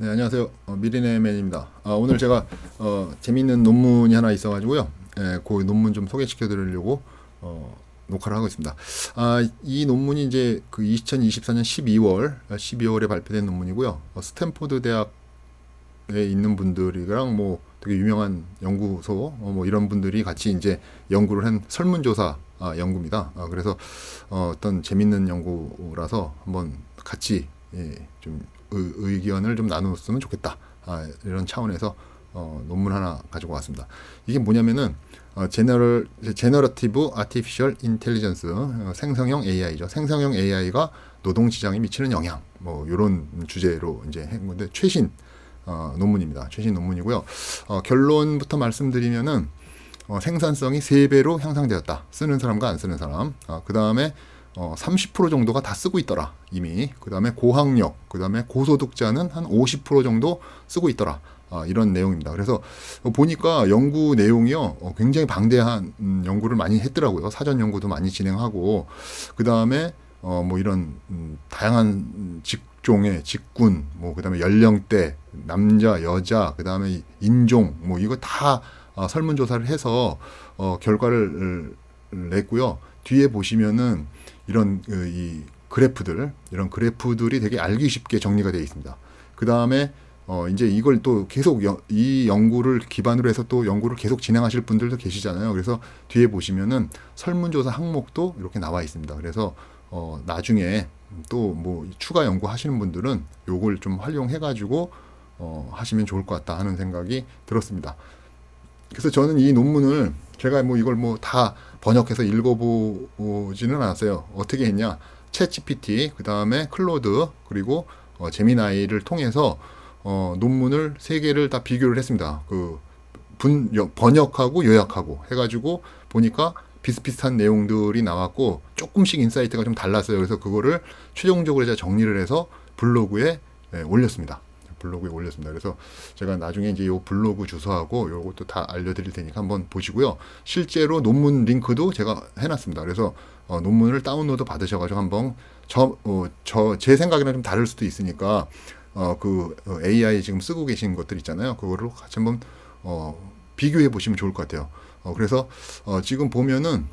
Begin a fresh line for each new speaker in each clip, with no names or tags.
네, 안녕하세요. 어, 미리네맨입니다. 아, 오늘 제가 어, 재미있는 논문이 하나 있어가지고요. 예, 그 논문 좀 소개시켜 드리려고 어, 녹화를 하고 있습니다. 아, 이 논문이 이제 그 2024년 12월, 12월에 발표된 논문이고요. 어, 스탠포드 대학에 있는 분들이랑 뭐 되게 유명한 연구소 어, 뭐 이런 분들이 같이 이제 연구를 한 설문조사 아, 연구입니다. 아, 그래서 어, 어떤 재밌는 연구라서 한번 같이 예, 좀 의, 의견을 좀 나눴으면 좋겠다. 아, 이런 차원에서 어, 논문 하나 가지고 왔습니다. 이게 뭐냐면은 어, 제너럴 제너러티브 아티피셜 인텔리전스 어, 생성형 AI죠. 생성형 AI가 노동 시장에 미치는 영향 뭐 이런 주제로 이제 한 건데 최신 어, 논문입니다. 최신 논문이고요. 어, 결론부터 말씀드리면은 어, 생산성이 세배로 향상되었다. 쓰는 사람과 안 쓰는 사람. 어, 그 다음에 어, 30% 정도가 다 쓰고 있더라 이미. 그 다음에 고학력 그 다음에 고소득자는 한 50% 정도 쓰고 있더라. 아, 이런 내용입니다. 그래서 보니까 연구 내용이요 어, 굉장히 방대한 음, 연구를 많이 했더라고요. 사전 연구도 많이 진행하고. 그 다음에 어, 뭐 이런 음, 다양한 직종의 직군 뭐 그 다음에 연령대 남자 여자 그 다음에 인종 뭐 이거 다 어, 설문조사를 해서 어, 결과를 냈고요. 뒤에 보시면은 이런 그, 이 그래프들 이런 그래프들이 되게 알기 쉽게 정리가 되어 있습니다. 그 다음에 어 이제 이걸 또 계속 여, 이 연구를 기반으로 해서 또 연구를 계속 진행하실 분들도 계시잖아요. 그래서 뒤에 보시면은 설문조사 항목도 이렇게 나와 있습니다. 그래서 어 나중에 또 뭐 추가 연구 하시는 분들은 요걸 좀 활용해 가지고 어 하시면 좋을 것 같다 하는 생각이 들었습니다. 그래서 저는 이 논문을 제가 뭐 이걸 뭐 다 번역해서 읽어보지는 않았어요. 어떻게 했냐? 챗 GPT, 그 다음에 클로드, 그리고 어, 제미나이를 통해서 어, 논문을 세 개를 다 비교를 했습니다. 그 분, 번역하고 요약하고 해가지고 보니까 비슷비슷한 내용들이 나왔고 조금씩 인사이트가 좀 달랐어요. 그래서 그거를 최종적으로 제가 정리를 해서 블로그에 네, 올렸습니다. 블로그에 올렸습니다. 그래서 제가 나중에 이제 요 블로그 주소하고 요것도 다 알려드릴 테니까 한번 보시고요. 실제로 논문 링크도 제가 해놨습니다. 그래서 어, 논문을 다운로드 받으셔가지고 한번 저, 어, 저, 제 생각이랑 좀 다를 수도 있으니까 어, 그 어, AI 지금 쓰고 계신 것들 있잖아요. 그거를 같이 한번 어, 비교해 보시면 좋을 것 같아요. 어, 그래서 어, 지금 보면은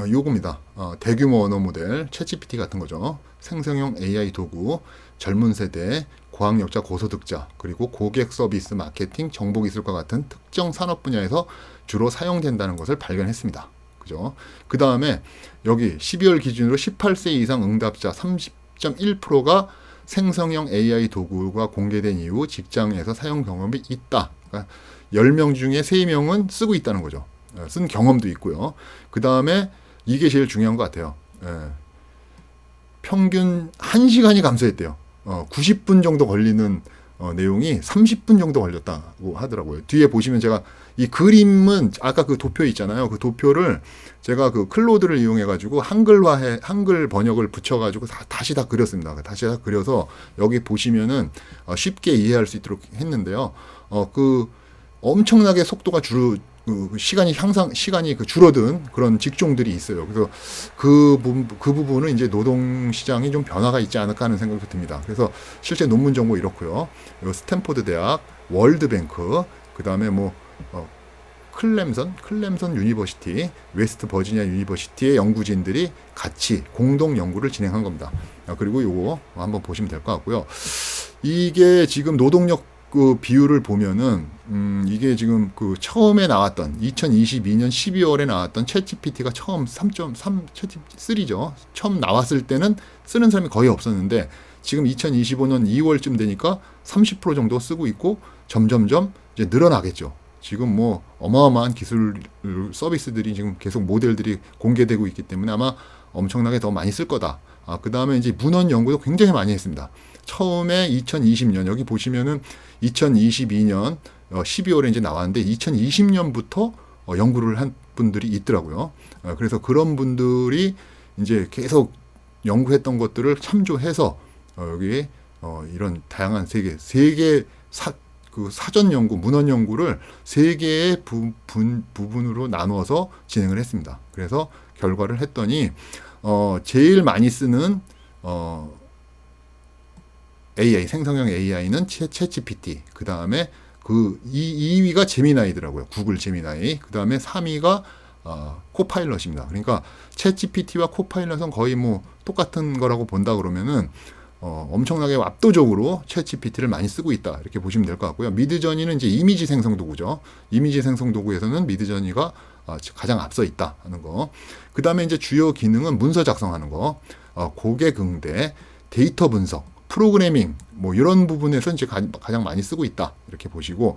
어, 요겁니다. 어, 대규모 언어 모델, 챗GPT 같은 거죠. 생성형 AI 도구, 젊은 세대, 고학력자, 고소득자, 그리고 고객 서비스 마케팅, 정보기술과 같은 특정 산업 분야에서 주로 사용된다는 것을 발견했습니다. 그죠? 그 다음에 여기 12월 기준으로 18세 이상 응답자 30.1%가 생성형 AI 도구가 공개된 이후 직장에서 사용 경험이 있다. 그러니까 10명 중에 3명은 쓰고 있다는 거죠. 어, 쓴 경험도 있고요. 그 다음에 이게 제일 중요한 것 같아요. 예. 평균 1시간이 감소했대요. 어, 90분 정도 걸리는 어, 내용이 30분 정도 걸렸다고 하더라고요. 뒤에 보시면 제가 이 그림은 아까 그 도표 있잖아요. 그 도표를 제가 그 클로드를 이용해 가지고 한글화해 한글 번역을 붙여 가지고 다시 다 그렸습니다. 다시 다 그려서 여기 보시면은 어, 쉽게 이해할 수 있도록 했는데요. 어 그 엄청나게 속도가 줄 그 시간이 향상 시간이 그 줄어든 그런 직종들이 있어요. 그래서 그, 부, 그 부분은 이제 노동 시장이 좀 변화가 있지 않을까 하는 생각이 듭니다. 그래서 실제 논문 정보 이렇고요. 스탠포드 대학, 월드뱅크, 그 다음에 뭐 어, 클램선, 클램선 유니버시티, 웨스트 버지니아 유니버시티의 연구진들이 같이 공동 연구를 진행한 겁니다. 아, 그리고 요거 한번 보시면 될 것 같고요. 이게 지금 노동력 그 비율을 보면은 음 이게 지금 그 처음에 나왔던 2022년 12월에 나왔던 챗GPT가 처음 3.3 챗GPT3죠. 처음 나왔을 때는 쓰는 사람이 거의 없었는데 지금 2025년 2월쯤 되니까 30% 정도 쓰고 있고 점점점 이제 늘어나겠죠. 지금 뭐 어마어마한 기술 서비스들이 지금 계속 모델들이 공개되고 있기 때문에 아마 엄청나게 더 많이 쓸 거다. 아, 그 다음에 이제 문헌 연구도 굉장히 많이 했습니다. 처음에 2020년 여기 보시면은 2022년 어, 12월에 이제 나왔는데 2020년부터 어, 연구를 한 분들이 있더라고요. 어, 그래서 그런 분들이 이제 계속 연구했던 것들을 참조해서 어, 여기 어, 이런 다양한 세계 세계 사, 그 사전 연구, 문헌 연구를 세 개의 부, 분, 부분으로 나누어서 진행을 했습니다. 그래서 결과를 했더니 어, 제일 많이 쓰는 어, AI 생성형 AI는 채, 챗GPT. 그 다음에 그 2, 2위가 제미나이더라고요. 구글 제미나이. 그 다음에 3위가 어, 코파일럿입니다. 그러니까 챗GPT와 코파일럿은 거의 뭐 똑같은 거라고 본다 그러면은 어, 엄청나게 압도적으로 챗GPT를 많이 쓰고 있다 이렇게 보시면 될 것 같고요. 미드저니는 이제 이미지 생성 도구죠. 이미지 생성 도구에서는 미드저니가 어, 가장 앞서 있다 하는 거. 그 다음에 이제 주요 기능은 문서 작성하는 거, 어, 고객 응대, 데이터 분석, 프로그래밍 뭐 이런 부분에서 이제 가, 장 많이 쓰고 있다 이렇게 보시고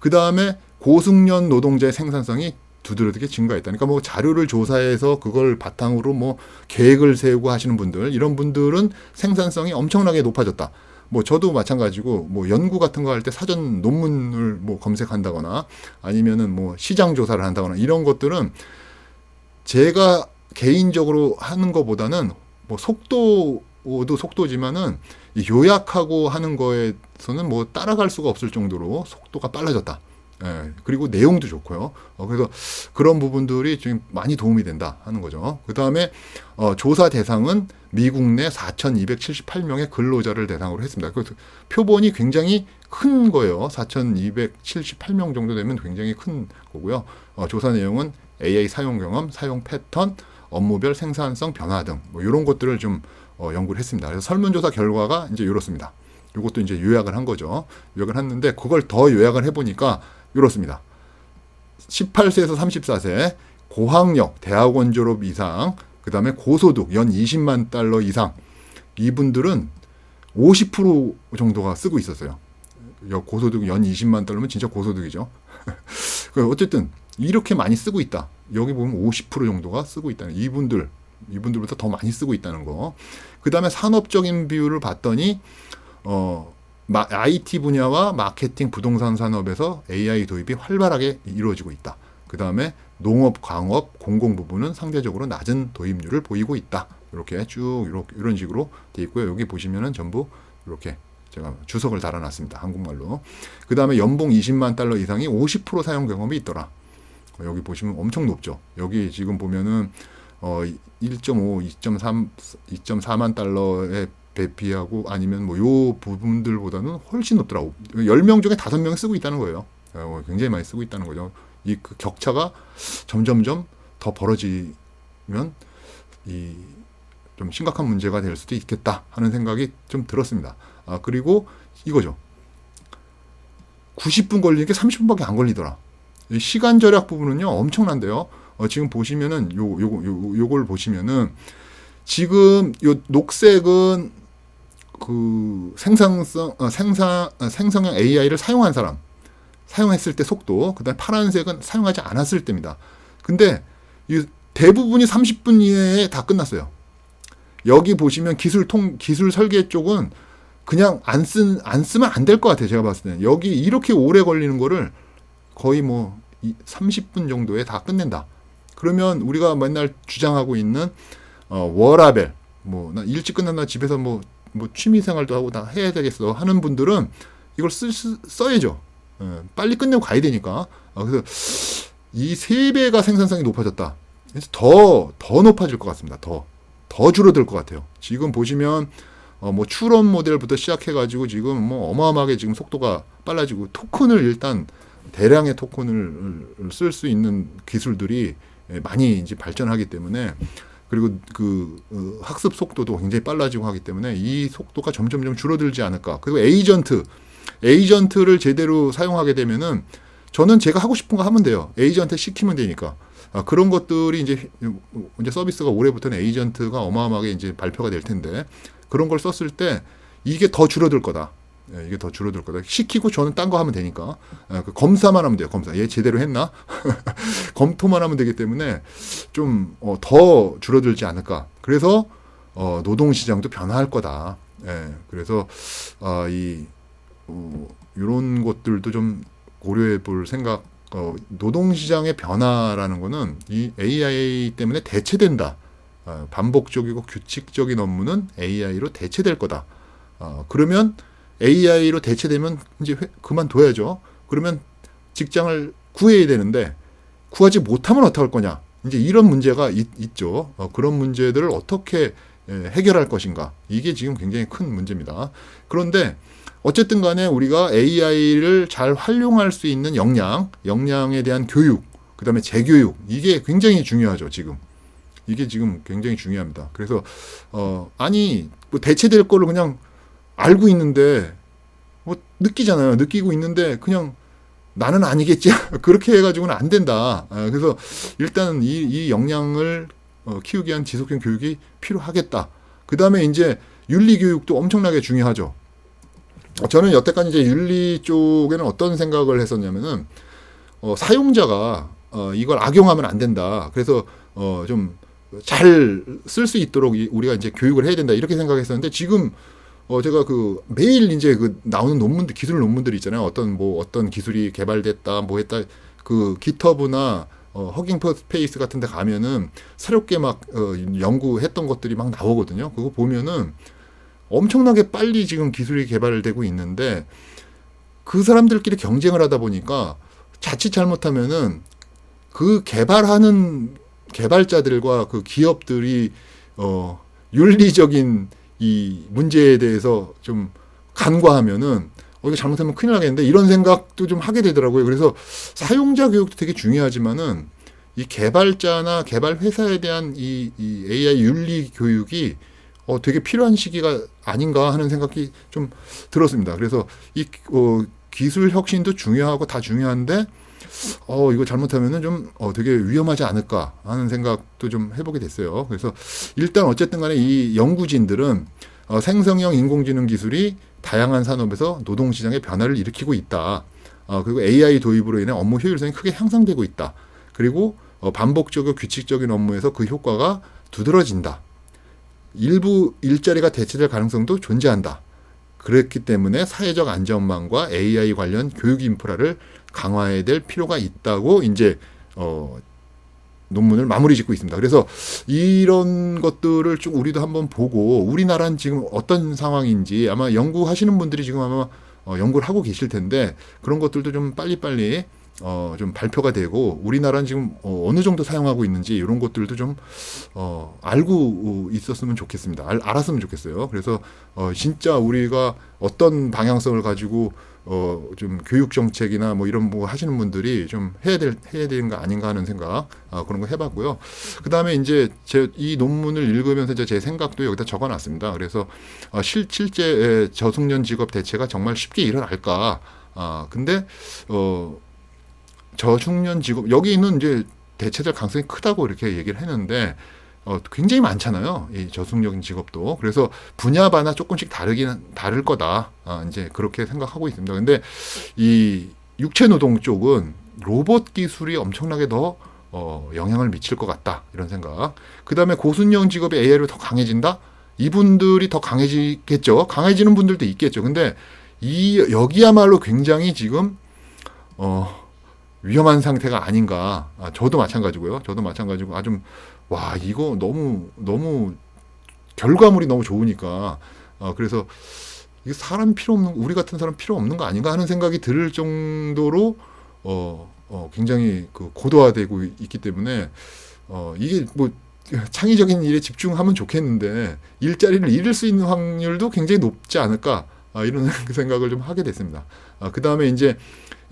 그 다음에 고숙련 노동자의 생산성이 두드러지게 증가했다. 그러니까 뭐 자료를 조사해서 그걸 바탕으로 뭐 계획을 세우고 하시는 분들 이런 분들은 생산성이 엄청나게 높아졌다. 뭐 저도 마찬가지고 뭐 연구 같은 거 할 때 사전 논문을 뭐 검색한다거나 아니면은 뭐 시장 조사를 한다거나 이런 것들은 제가 개인적으로 하는 것보다는 뭐 속도도 속도지만은 요약하고 하는 거에서는 뭐 따라갈 수가 없을 정도로 속도가 빨라졌다. 예, 그리고 내용도 좋고요. 어, 그래서 그런 부분들이 좀 많이 도움이 된다 하는 거죠. 그 다음에 어, 조사 대상은 미국 내 4,278명의 근로자를 대상으로 했습니다. 그 표본이 굉장히 큰 거예요. 4,278명 정도 되면 굉장히 큰 거고요. 어, 조사 내용은 AI 사용 경험, 사용 패턴, 업무별 생산성 변화 등 뭐 이런 것들을 좀 어, 연구를 했습니다. 그래서 설문조사 결과가 이제 이렇습니다. 이것도 이제 요약을 한 거죠. 요약을 했는데 그걸 더 요약을 해보니까 이렇습니다. 18세에서 34세 고학력 대학원 졸업 이상 그 다음에 고소득 연 20만 달러 이상 이분들은 50% 정도가 쓰고 있었어요. 고소득 연 20만 달러면 진짜 고소득이죠. 그 어쨌든 이렇게 많이 쓰고 있다. 여기 보면 50% 정도가 쓰고 있다는 이분들 이분들보다 더 많이 쓰고 있다는 거. 그 다음에 산업적인 비율을 봤더니 어 IT 분야와 마케팅, 부동산 산업에서 AI 도입이 활발하게 이루어지고 있다. 그 다음에 농업, 광업, 공공 부분은 상대적으로 낮은 도입률을 보이고 있다. 이렇게 쭉 이렇게 이런 식으로 돼 있고요. 여기 보시면은 전부 이렇게 제가 주석을 달아놨습니다. 한국말로. 그 다음에 연봉 20만 달러 이상이 50% 사용 경험이 있더라. 여기 보시면 엄청 높죠. 여기 지금 보면은 어 1.5, 2.3, 2.4만 달러의 대피하고 아니면 뭐 요 부분들보다는 훨씬 높더라고. 10명 중에 5명 쓰고 있다는 거예요. 어, 굉장히 많이 쓰고 있다는 거죠. 이 그 격차가 점점점 더 벌어지면 이 좀 심각한 문제가 될 수도 있겠다 하는 생각이 좀 들었습니다. 아, 그리고 이거죠. 90분 걸리는 게 30분밖에 안 걸리더라. 시간 절약 부분은요, 엄청난데요. 어, 지금 보시면은 요, 요, 요, 요걸 보시면은 지금 요 녹색은 그 생산성 어, 생산 어, 생성형 AI를 사용한 사람 사용했을 때 속도 그다음 파란색은 사용하지 않았을 때입니다. 근데 이 대부분이 30분 이내에 다 끝났어요. 여기 보시면 기술 통 기술 설계 쪽은 그냥 안 쓴 안 쓰면 안 될 것 같아요. 제가 봤을 때는 여기 이렇게 오래 걸리는 거를 거의 뭐 30분 정도에 다 끝낸다. 그러면 우리가 맨날 주장하고 있는 어, 워라벨 뭐 나 일찍 끝났나 집에서 뭐 뭐 취미 생활도 하고 다 해야 되겠어 하는 분들은 이걸 쓰, 써야죠. 예, 빨리 끝내고 가야 되니까. 아, 그래서 이 세 배가 생산성이 높아졌다. 그래서 더, 더 높아질 것 같습니다. 더. 더 줄어들 것 같아요. 지금 보시면, 어, 뭐, 추론 모델부터 시작해가지고 지금 뭐 어마어마하게 지금 속도가 빨라지고 토큰을 일단 대량의 토큰을 쓸 수 있는 기술들이 많이 이제 발전하기 때문에 그리고 그 어, 학습 속도도 굉장히 빨라지고 하기 때문에 이 속도가 점점점 줄어들지 않을까. 그리고 에이전트, 에이전트를 제대로 사용하게 되면은 저는 제가 하고 싶은 거 하면 돼요. 에이전트 시키면 되니까. 아, 그런 것들이 이제 이제 서비스가 올해부터는 에이전트가 어마어마하게 이제 발표가 될 텐데 그런 걸 썼을 때 이게 더 줄어들 거다. 예, 이게 더 줄어들 거다. 시키고 저는 딴 거 하면 되니까 예, 그 검사만 하면 돼요. 검사 얘 제대로 했나 검토만 하면 되기 때문에 좀더 어, 줄어들지 않을까. 그래서 어, 노동 시장도 변화할 거다. 예, 그래서 어, 이 어, 이런 것들도 좀 고려해 볼 생각. 어, 노동 시장의 변화라는 거는 이 AI 때문에 대체된다. 어, 반복적이고 규칙적인 업무는 AI로 대체될 거다. 어, 그러면 AI로 대체되면 이제 회, 그만둬야죠. 그러면 직장을 구해야 되는데 구하지 못하면 어떡할 거냐. 이제 이런 문제가 있, 죠 어, 그런 문제들을 어떻게 예, 해결할 것인가 이게 지금 굉장히 큰 문제입니다. 그런데 어쨌든 간에 우리가 AI를 잘 활용할 수 있는 역량, 역량에 대한 교육, 그 다음에 재교육 이게 굉장히 중요하죠 지금. 이게 지금 굉장히 중요합니다. 그래서 어 아니 뭐 대체될 거를 그냥 알고 있는데 뭐 느끼잖아요. 느끼고 있는데 그냥 나는 아니겠지 그렇게 해가지고는 안 된다. 아, 그래서 일단 이, 이 역량을 어, 키우기 위한 지속적인 교육이 필요하겠다. 그 다음에 이제 윤리 교육도 엄청나게 중요하죠. 어, 저는 여태까지 이제 윤리 쪽에는 어떤 생각을 했었냐면은 어, 사용자가 어, 이걸 악용하면 안 된다. 그래서 어, 좀 잘 쓸 수 있도록 이- 우리가 이제 교육을 해야 된다 이렇게 생각했었는데 지금 어 제가 그 매일 이제 그 나오는 논문들 기술 논문들이 있잖아요. 어떤 뭐 어떤 기술이 개발됐다 뭐 했다 그 기터브나 어 허깅 스페이스 같은 데 가면은 새롭게 막 어, 연구했던 것들이 막 나오거든요. 그거 보면은 엄청나게 빨리 지금 기술이 개발되고 있는데 그 사람들끼리 경쟁을 하다 보니까 자칫 잘못하면은 그 개발하는 개발자들과 그 기업들이 어 윤리적인 이 문제에 대해서 좀 간과하면은 어 이거 잘못하면 큰일 나겠는데 이런 생각도 좀 하게 되더라고요. 그래서 사용자 교육도 되게 중요하지만은 이 개발자나 개발 회사에 대한 이, 이 AI 윤리 교육이 어 되게 필요한 시기가 아닌가 하는 생각이 좀 들었습니다. 그래서 이 어, 기술 혁신도 중요하고 다 중요한데 어 이거 잘못하면은 좀 어, 되게 위험하지 않을까 하는 생각도 좀 해보게 됐어요. 그래서 일단 어쨌든 간에 이 연구진들은 어, 생성형 인공지능 기술이 다양한 산업에서 노동 시장의 변화를 일으키고 있다. 어, 그리고 AI 도입으로 인해 업무 효율성이 크게 향상되고 있다. 그리고 어, 반복적이고 규칙적인 업무에서 그 효과가 두드러진다. 일부 일자리가 대체될 가능성도 존재한다. 그렇기 때문에 사회적 안전망과 AI 관련 교육 인프라를 강화해야 될 필요가 있다고 이제 어 논문을 마무리 짓고 있습니다. 그래서 이런 것들을 좀 우리도 한번 보고 우리나라는 지금 어떤 상황인지 아마 연구하시는 분들이 지금 아마 어, 연구를 하고 계실 텐데 그런 것들도 좀 빨리빨리 어, 좀 발표가 되고 우리나라는 지금 어, 어느 정도 사용하고 있는지 이런 것들도 좀 어, 알고 있었으면 좋겠습니다. 알, 알았으면 좋겠어요. 그래서 어, 진짜 우리가 어떤 방향성을 가지고 어, 좀 교육 정책이나 뭐 이런 뭐 하시는 분들이 좀 해야 될 해야 되는 거 아닌가 하는 생각 아, 그런 거 해봤고요. 그 다음에 이제 제 이 논문을 읽으면서 이제 제 생각도 여기다 적어 놨습니다. 그래서 어, 실 실제 저숙련 직업 대체가 정말 쉽게 일어날까? 아 근데 어 저중년 직업 여기는 이제 대체될 가능성이 크다고 이렇게 얘기를 했는데 어, 굉장히 많잖아요. 이 저승적인 직업도. 그래서 분야마다 조금씩 다르긴 다를 거다. 아, 이제 그렇게 생각하고 있습니다. 근데 이 육체 노동 쪽은 로봇 기술이 엄청나게 더 어, 영향을 미칠 것 같다. 이런 생각. 그 다음에 고순영 직업의 AI로 더 강해진다? 이분들이 더 강해지겠죠. 강해지는 분들도 있겠죠. 근데 이, 여기야말로 굉장히 지금, 어, 위험한 상태가 아닌가. 아, 저도 마찬가지고요. 저도 마찬가지고 아 좀 와 이거 너무 너무 결과물이 너무 좋으니까 아, 그래서 이게 사람 필요 없는 우리 같은 사람 필요 없는 거 아닌가 하는 생각이 들 정도로 어, 어 굉장히 그 고도화되고 있기 때문에 어 이게 뭐 창의적인 일에 집중하면 좋겠는데 일자리를 잃을 수 있는 확률도 굉장히 높지 않을까 아, 이런 생각을 좀 하게 됐습니다. 아, 그 다음에 이제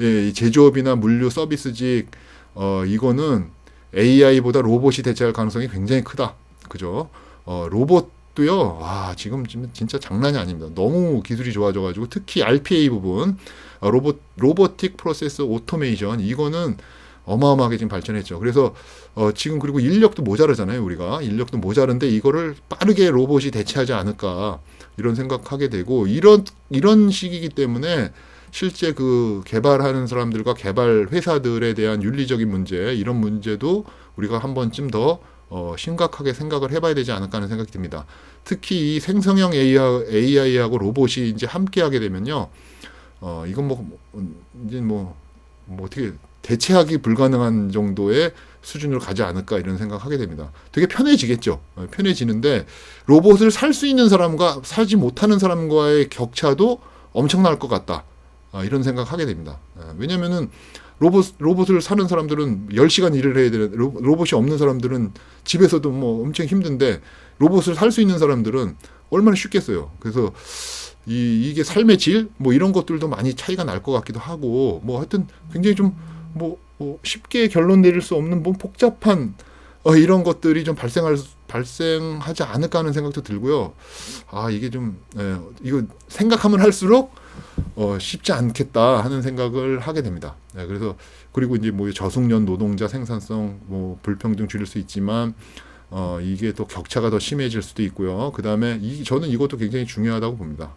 예, 이 제조업이나 물류 서비스직 어 이거는 AI보다 로봇이 대체할 가능성이 굉장히 크다. 그죠? 어 로봇도요. 와, 지금 진- 진짜 장난이 아닙니다. 너무 기술이 좋아져 가지고 특히 RPA 부분 어, 로봇 로보틱 프로세스 오토메이션 이거는 어마어마하게 지금 발전했죠. 그래서 어 지금 그리고 인력도 모자르잖아요, 우리가. 인력도 모자른데 이거를 빠르게 로봇이 대체하지 않을까 이런 생각하게 되고 이런 이런 시기이기 때문에 실제 그 개발하는 사람들과 개발 회사들에 대한 윤리적인 문제 이런 문제도 우리가 한 번쯤 더 어, 심각하게 생각을 해봐야 되지 않을까 하는 생각이 듭니다. 특히 이 생성형 AI하고 로봇이 이제 함께하게 되면요, 어 이건 뭐 음, 이제 뭐, 뭐 어떻게 대체하기 불가능한 정도의 수준으로 가지 않을까 이런 생각하게 됩니다. 되게 편해지겠죠. 어, 편해지는데 로봇을 살 수 있는 사람과 사지 못하는 사람과의 격차도 엄청날 것 같다. 아, 이런 생각하게 됩니다. 아, 왜냐면은 로봇 로봇을 사는 사람들은 10시간 일을 해야 되는 로- 로봇이 없는 사람들은 집에서도 뭐 엄청 힘든데 로봇을 살 수 있는 사람들은 얼마나 쉽겠어요. 그래서 이 이게 삶의 질 뭐 이런 것들도 많이 차이가 날 것 같기도 하고 뭐 하여튼 굉장히 좀 뭐 쉽게 결론 내릴 수 없는 뭐 복잡한 어, 이런 것들이 좀 발생할 수- 발생하지 않을까 하는 생각도 들고요. 아 이게 좀 예, 이거 생각하면 할수록 어, 쉽지 않겠다 하는 생각을 하게 됩니다. 예, 그래서 그리고 이제 뭐 저숙련 노동자 생산성 뭐 불평등 줄일 수 있지만 어, 이게 또 격차가 더 심해질 수도 있고요. 그 다음에 이 저는 이것도 굉장히 중요하다고 봅니다.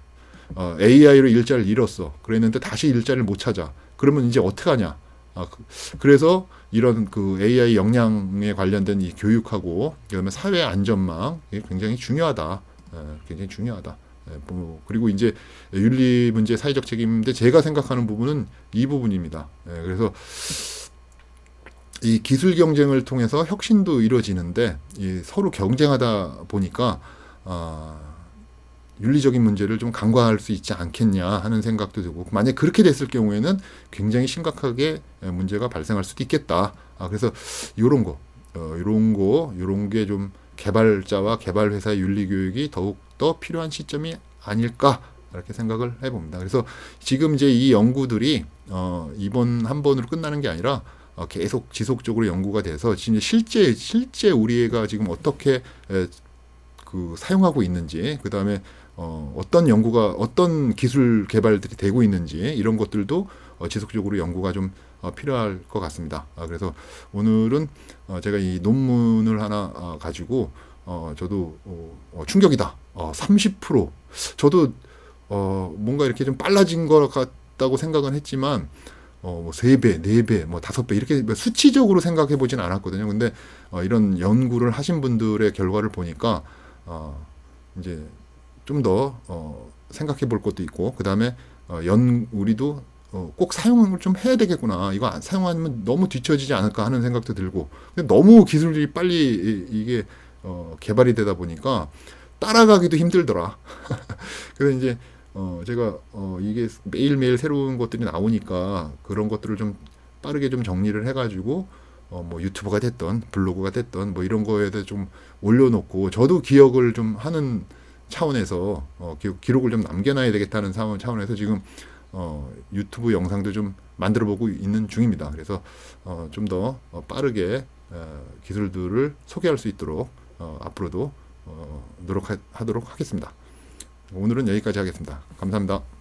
어, AI로 일자를 잃었어. 그랬는데 다시 일자리를 못 찾아. 그러면 이제 어떻게 하냐? 아, 그, 그래서 이런 그 AI 역량에 관련된 이 교육하고 그다음에 사회 안전망 이게 굉장히 중요하다. 예, 굉장히 중요하다. 예, 뭐, 그리고 이제 윤리 문제 사회적 책임인데 제가 생각하는 부분은 이 부분입니다. 예, 그래서 이 기술 경쟁을 통해서 혁신도 이루어지는데 이 서로 경쟁하다 보니까 아, 윤리적인 문제를 좀 간과할 수 있지 않겠냐 하는 생각도 들고 만약 그렇게 됐을 경우에는 굉장히 심각하게 문제가 발생할 수도 있겠다. 아, 그래서 이런 거, 어, 이런 거, 이런 게 좀 개발자와 개발 회사의 윤리 교육이 더욱 더 필요한 시점이 아닐까 이렇게 생각을 해봅니다. 그래서 지금 이제 이 연구들이 어, 이번 한 번으로 끝나는 게 아니라 어, 계속 지속적으로 연구가 돼서 지금 실제 실제 우리가 지금 어떻게 에, 그 사용하고 있는지 그 다음에 어, 어떤 연구가 어떤 기술 개발들이 되고 있는지 이런 것들도 어, 지속적으로 연구가 좀 어, 필요할 것 같습니다. 아, 그래서 오늘은 어, 제가 이 논문을 하나 어, 가지고 어, 저도 어, 어, 충격이다. 어, 30% 저도 어, 뭔가 이렇게 좀 빨라진 것 같다고 생각은 했지만 어, 뭐, 세 배, 네 배, 뭐, 다섯 배, 이렇게 뭐 수치적으로 생각해 보진 않았거든요. 근데, 어, 이런 연구를 하신 분들의 결과를 보니까, 어, 이제, 좀 더, 어, 생각해 볼 것도 있고, 그 다음에, 어, 연, 우리도, 어, 꼭 사용을 좀 해야 되겠구나. 이거 안 사용하면 너무 뒤처지지 않을까 하는 생각도 들고, 근데 너무 기술이 빨리 이- 이게, 어, 개발이 되다 보니까, 따라가기도 힘들더라. 그래서 이제, 어, 제가, 어, 이게 매일매일 새로운 것들이 나오니까 그런 것들을 좀 빠르게 좀 정리를 해가지고, 어, 뭐 유튜브가 됐던, 블로그가 됐던, 뭐 이런 거에 대해 좀 올려놓고, 저도 기억을 좀 하는 차원에서, 어, 기, 기록을 좀 남겨놔야 되겠다는 차원, 차원에서 지금, 어, 유튜브 영상도 좀 만들어 보고 있는 중입니다. 그래서, 어, 좀 더 빠르게, 어, 기술들을 소개할 수 있도록, 어, 앞으로도, 어, 노력하도록 하겠습니다. 오늘은 여기까지 하겠습니다. 감사합니다.